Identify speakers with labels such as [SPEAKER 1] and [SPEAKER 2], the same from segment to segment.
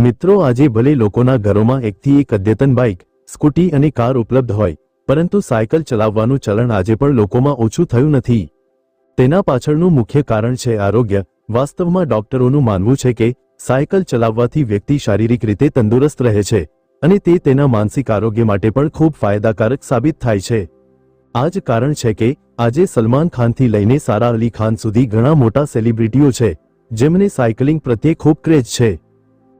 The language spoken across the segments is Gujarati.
[SPEAKER 1] મિત્રો, આજે ભલે લોકોના ઘરોમાં એકથી એક અદ્યતન બાઇક, સ્કૂટી અને કાર ઉપલબ્ધ હોય, પરંતુ સાયકલ ચલાવવાનું ચલણ આજે પણ લોકોમાં ઓછું થયું નથી. તેના પાછળનું મુખ્ય કારણ છે આરોગ્ય. વાસ્તવમાં ડોક્ટરોનું માનવું છે કે, સાયકલ ચલાવવાથી વ્યક્તિ શારીરિક રીતે તંદુરસ્ત રહે છે, અને તે તેના માનસિક આરોગ્ય માટે પણ ખૂબ ફાયદાકારક સાબિત થાય છે. આ જ કારણ છે કે, આજે સલમાન ખાનથી લઈને સારા અલી ખાન સુધી ઘણા મોટા સેલિબ્રિટીઓ છે, જેમને સાયકલિંગ પ્રત્યે ખૂબ ક્રેઝ છે.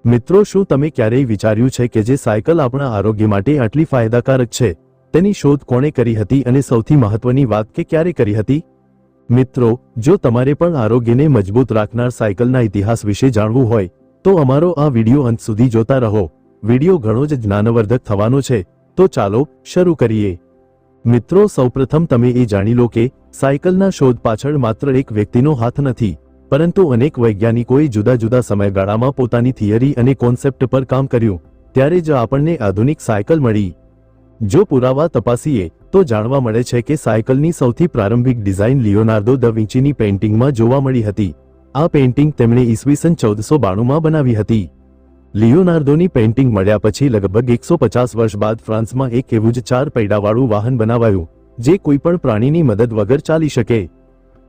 [SPEAKER 1] મિત્રો, શું તમે ક્યારેય વિચાર્યું છે કે જે સાયકલ આપણા આરોગ્ય માટે આટલી ફાયદાકારક છે? તેની શોધ કોણે કરી હતી અને સૌથી મહત્વની વાત કે ક્યારે કરી હતી? મિત્રો, જો તમારે પણ આરોગ્યને મજબૂત રાખનાર સાયકલના ઇતિહાસ વિશે જાણવું હોય, તો અમારો આ વિડિયો અંત સુધી જોતા રહો. વિડિયો ઘણો જ જ્ઞાનવર્ધક થવાનો છે. તો ચાલો શરૂ કરીએ. મિત્રો, સૌપ્રથમ તમે એ જાણી લો કે સાયકલના શોધ પાછળ માત્ર એક વ્યક્તિનો હાથ નથી. પરંતુ અનેક વૈજ્ઞાનિકોએ જુદા જુદા સમયગાળામાં પોતાની થિયરી અને કોન્સેપ્ટ પર કામ કર્યું. ત્યારે જ આપણને આધુનિક સાયકલ મળી. જો પુરાવા તપાસીએ, તો જાણવા મળે છે કે સાયકલની સૌથી પ્રારંભિક ડિઝાઇન લિયોનાર્દો દ વિંચીની પેઇન્ટિંગમાં જોવા મળી હતી. આ પેઇન્ટિંગ તેમણે ઈસવીસન ચૌદસો બાણુંમાં બનાવી હતી. લિયોનાર્દોની પેઇન્ટિંગ મળ્યા પછી લગભગ એકસો પચાસ વર્ષ બાદ ફ્રાન્સમાં એક એવું જ ચાર પૈડાવાળું વાહન બનાવાયું, જે કોઈપણ પ્રાણીની મદદ વગર ચાલી શકે.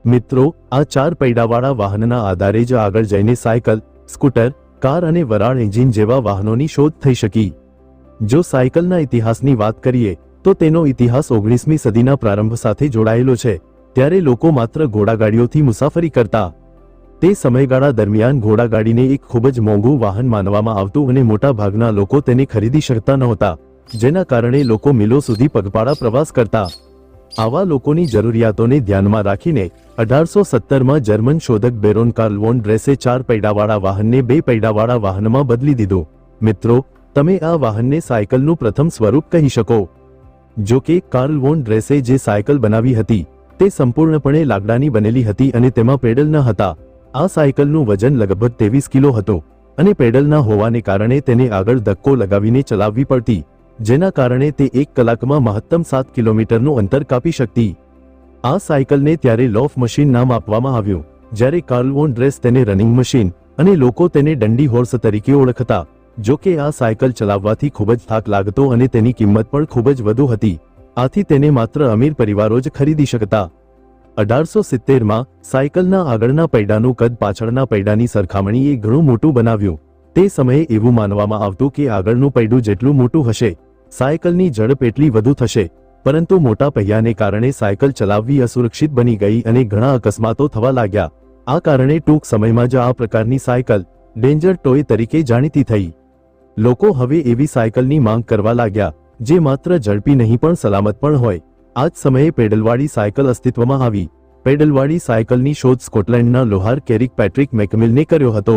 [SPEAKER 1] મિત્રો, આ ચાર પૈડાવાળા વાહનના આધારે જ આગળ જઈને સાયકલ, સ્કૂટર, કાર અને વરાળ એન્જિન જેવા વાહનોની શોધ થઈ શકી. જો સાયકલના ઇતિહાસની વાત કરીએ, તો તેનો ઇતિહાસ ઓગણીસમી સદીના પ્રારંભ સાથે જોડાયેલો છે, ત્યારે લોકો માત્ર ઘોડાગાડીઓથી મુસાફરી કરતા. તે સમયગાળા દરમિયાન ઘોડાગાડીને એક ખૂબ જ મોંઘું વાહન માનવામાં આવતું અને મોટા ભાગના લોકો તેને ખરીદી શકતા નહોતા, જેના કારણે લોકો મિલો સુધી પગપાળા પ્રવાસ કરતા. આવા લોકોની જરૂરિયાતોને ધ્યાનમાં રાખીને અઢારસો સત્તરમાં જર્મન શોધક બેરોન કાર્લ વોન ડ્રેસે ચાર પૈડાવાળા વાહનને બે પૈડાવાળા વાહનમાં બદલી દીધું. મિત્રો, તમે આ વાહનને સાયકલનું પ્રથમ સ્વરૂપ કહી શકો. જો કે, કાર્લ વોન ડ્રેસે જે સાયકલ બનાવી હતી, તે સંપૂર્ણપણે લાકડાની બનેલી હતી અને તેમાં પેડલ ન હતા. આ સાયકલનું વજન લગભગ ત્રેવીસ કિલો હતો અને પેડલ ન હોવાને કારણે તેને આગળ ધક્કો લગાવીને ચલાવવી પડતી. જેના કારણે તે એક કલાકમાં મહત્તમ સાત કિલોમીટરનું અંતર કાપી શકતી. આ સાયકલને ત્યારે લોફ મશીન નામ આપવામાં આવ્યું, જ્યારે કાર્લવોન ડ્રેસ તેને રનિંગ મશીન અને લોકો તેને દંડી હોર્સ તરીકે ઓળખતા. જો કે આ સાયકલ ચલાવવાથી ખૂબ જ થાક લાગતો અને તેની કિંમત પણ ખૂબ જ વધુ હતી. આથી તેને માત્ર અમીર પરિવારો જ ખરીદી શકતા. અઢારસો સિત્તેરમાં સાયકલના આગળના પૈડાનું કદ પાછળના પૈડાની સરખામણીએ ઘણું મોટું બનાવ્યું. તે સમયે એવું માનવામાં આવતું કે આગળનું પૈડું જેટલું મોટું હશે. સાયકલની ઝડપ એટલી વધુ થશે, પરંતુ મોટા પૈયાને કારણે સાયકલ ચલાવવી અસુરક્ષિત બની ગઈ અને ઘણા અકસ્માતો થવા લાગ્યા. આ કારણે ટૂંક સમયમાં જ આ પ્રકારની સાયકલ, ડેન્જર ટોય તરીકે જાણીતી થઈ. લોકો હવે એવી સાયકલની માંગ કરવા લાગ્યા, જે માત્ર ઝડપી નહીં પણ સલામત પણ હોય. આ જ સમયે પેડલવાળી સાયકલ અસ્તિત્વમાં આવી. પેડલવાળી સાયકલની શોધ સ્કોટલેન્ડના લોહાર કેરિક પેટ્રિક મેકમિલને કર્યો હતો.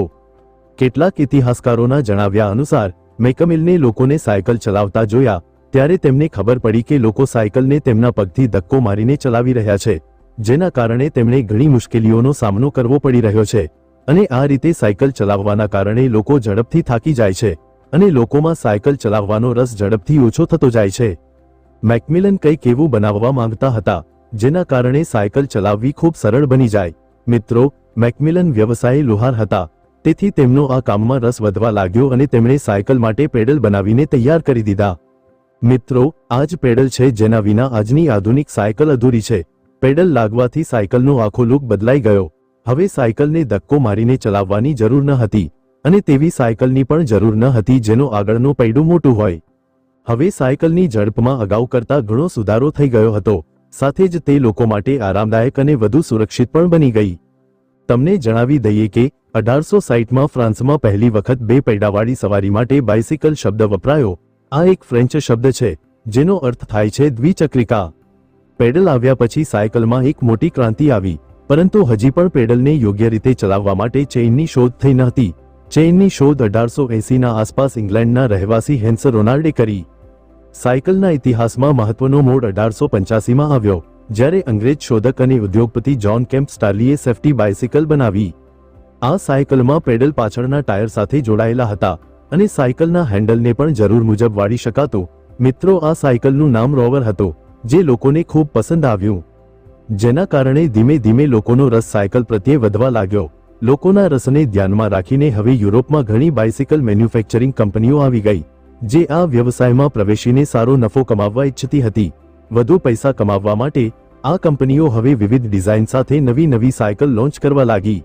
[SPEAKER 1] કેટલાક ઇતિહાસકારોના જણાવ્યા અનુસાર મેકમિલને લોકોને સાયકલ ચલાવતા જોયા, ત્યારે તેમને ખબર પડી કે લોકો સાયકલને તેમના પગથી ધક્કો મારીને ચલાવી રહ્યા છે, જેના કારણે તેમણે ઘણી મુશ્કેલીઓનો સામનો કરવો પડી રહ્યો છે, અને આ રીતે સાયકલ ચલાવવાના કારણે લોકો ઝડપથી થાકી જાય છે, અને લોકોમાં સાયકલ ચલાવવાનો રસ ઝડપથી ઓછો થતો જાય છે. મેકમિલન કંઈક એવું બનાવવા માંગતા હતા, જેના કારણે સાયકલ ચલાવવી ખૂબ સરળ બની જાય. મિત્રો, મેકમિલન વ્યવસાયે લુહાર હતા તેથી તેમનો આ કામમાં રસ વધવા લાગ્યો અને તેમણે સાયકલ માટે પેડલ બનાવીને તૈયાર કરી દીધા. મિત્રો, આ જ પેડલ છે જેના વિના આજની આધુનિક સાયકલ અધૂરી છે. પેડલ લાગવાથી સાયકલનો આખો લુક બદલાઈ ગયો. હવે સાયકલને ધક્કો મારીને ચલાવવાની જરૂર ન હતી અને તેવી સાયકલની પણ જરૂર ન હતી જેનો આગળનું પૈડું મોટું હોય. હવે સાયકલની ઝડપમાં અગાઉ કરતા ઘણો સુધારો થઈ ગયો હતો. સાથે જ તે લોકો માટે આરામદાયક અને વધુ સુરક્ષિત પણ બની ગઈ. તમને જણાવી દઈએ કે, અઢારસો સાહીઠમાં ફ્રાન્સમાં પહેલી વખત બે પૈડાવાળી સવારી માટે બાઇસિકલ શબ્દ વપરાયો. આ એક ફ્રેન્ચ શબ્દ છે, જેનો અર્થ થાય છે દ્વિચક્રિકા. પેડલ આવ્યા પછી સાયકલમાં એક મોટી ક્રાંતિ આવી, પરંતુ હજી પણ પેડલને યોગ્ય રીતે ચલાવવા માટે ચેઇનની શોધ થઈ ન હતી. ચેઇનની શોધ અઢારસો એસીના આસપાસ ઇંગ્લેન્ડના રહેવાસી હેન્સ રોનાલ્ડે કરી. સાયકલના ઇતિહાસમાં મહત્વનો મોડ અઢારસો પંચ્યાસીમાં આવ્યો. જ્યારે અંગ્રેજ શોધક અને ઉદ્યોગપતિ જ્હોન કેમ્પ સ્ટાર્લીએ સેફ્ટી બાઇસિકલ બનાવી. આ સાયકલમાં પેડલ પાછળના ટાયર સાથે જોડાયેલા હતા અને સાયકલના હેન્ડલને પણ જરૂર મુજબ વાળી શકાતો. મિત્રો, આ સાયકલનું નામ રોવર હતો, જે લોકોને ખૂબ પસંદ આવ્યું. જેના કારણે ધીમે ધીમે લોકોનો રસ સાયકલ પ્રત્યે વધવા લાગ્યો. લોકોના રસને ધ્યાનમાં રાખીને હવે યુરોપમાં ઘણી બાઇસિકલ મેન્યુફેક્ચરિંગ કંપનીઓ આવી ગઈ, જે આ વ્યવસાયમાં પ્રવેશીને સારો નફો કમાવવા ઈચ્છતી હતી. વધુ પૈસા કમાવવા માટે આ કંપનીઓ હવે વિવિધ ડિઝાઇન સાથે નવી નવી સાયકલ લોન્ચ કરવા લાગી.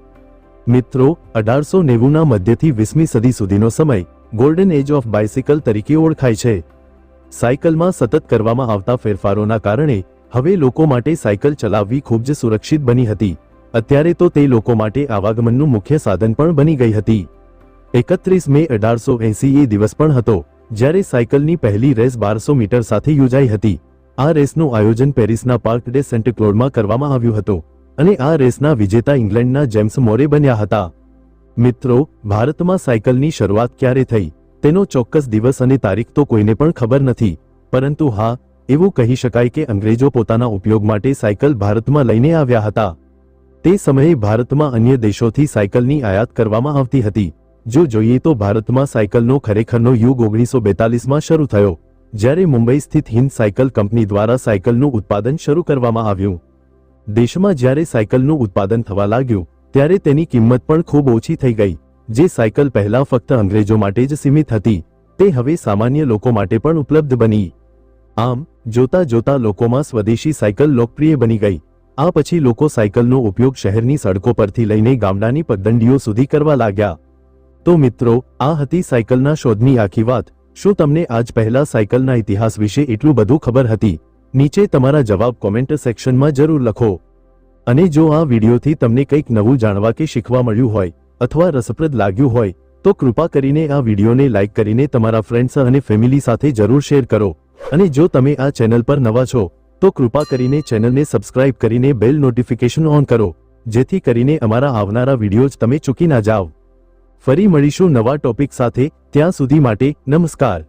[SPEAKER 1] મિત્રો, અઢારસો નેવુંના મધ્યથી વીસમી સદી સુધીનો સમય ગોલ્ડન એજ ઓફ બાઇસિકલ તરીકે ઓળખાય છે. સાયકલમાં સતત કરવામાં આવતા ફેરફારોના કારણે હવે લોકો માટે સાયકલ ચલાવવી ખૂબ જ સુરક્ષિત બની હતી. અત્યારે તો તે લોકો માટે આવાગમનનું મુખ્ય સાધન પણ બની ગઈ હતી. એકત્રીસ મે અઢારસો એંસી એ દિવસ પણ હતો, જ્યારે સાયકલની પહેલી રેસ બારસો મીટર સાથે યોજાઈ હતી. આ રેસનું આયોજન પેરિસના પાર્ક ડે સેન્ટક્લોડમાં કરવામાં આવ્યું હતું અને આ રેસના વિજેતા ઇંગ્લેન્ડના જેમ્સ મોરે બન્યા હતા. મિત્રો, ભારતમાં સાયકલની શરૂઆત ક્યારે થઈ, તેનો ચોક્કસ દિવસ અને તારીખ તો કોઈને પણ ખબર નથી, પરંતુ હા, એવું કહી શકાય કે અંગ્રેજો પોતાના ઉપયોગ માટે સાયકલ ભારતમાં લઈને આવ્યા હતા. તે સમયે ભારતમાં અન્ય દેશોથી સાયકલની આયાત કરવામાં આવતી હતી. જો જોઈએ તો ભારતમાં સાયકલનો ખરેખરનો યુગ ઓગણીસો બેતાલીસમાં શરૂ થયો. જ્યારે મુંબઈ સ્થિત હિન્દ સાયકલ કંપની દ્વારા સાયકલનું ઉત્પાદન શરૂ કરવામાં આવ્યું. દેશમાં જ્યારે સાયકલનું ઉત્પાદન થવા લાગ્યું, ત્યારે તેની કિંમત પણ ખૂબ ઓછી થઈ ગઈ, જે સાયકલ પહેલા ફક્ત અંગ્રેજો માટે જ સીમિત હતી, તે હવે સામાન્ય લોકો માટે પણ ઉપલબ્ધ બની. આમ જોતા જોતા લોકોમાં સ્વદેશી સાયકલ લોકપ્રિય બની ગઈ. આ પછી લોકો સાયકલનો ઉપયોગ શહેરની સડકો પરથી લઈને ગામડાની પગદંડીઓ સુધી કરવા લાગ્યા. તો મિત્રો, આ હતી સાયકલના શોધની આખી વાત. શું તમને આજ પહેલા સાયકલના ઇતિહાસ વિશે એટલું બધું ખબર હતી? નીચે તમારા જવાબ કોમેન્ટ સેક્શનમાં જરૂર લખો. અને જો આ વિડીયોથી તમને કંઈક નવું જાણવા કે શીખવા મળ્યું હોય, અથવા રસપ્રદ લાગ્યું હોય, તો કૃપા કરીને આ વિડીયોને લાઇક કરીને તમારા ફ્રેન્ડ્સ અને ફેમિલી સાથે જરૂર શેર કરો. અને જો તમે આ ચેનલ પર નવા છો, તો કૃપા કરીને ચેનલને સબસ્ક્રાઇબ કરીને બેલ નોટિફિકેશન ઓન કરો, જેથી કરીને અમારા આવનારા વીડિયો તમે ચૂકી ના જાઓ. ફરી મળીશું નવા ટોપિક સાથે ત્યાં સુધી માટે નમસ્કાર.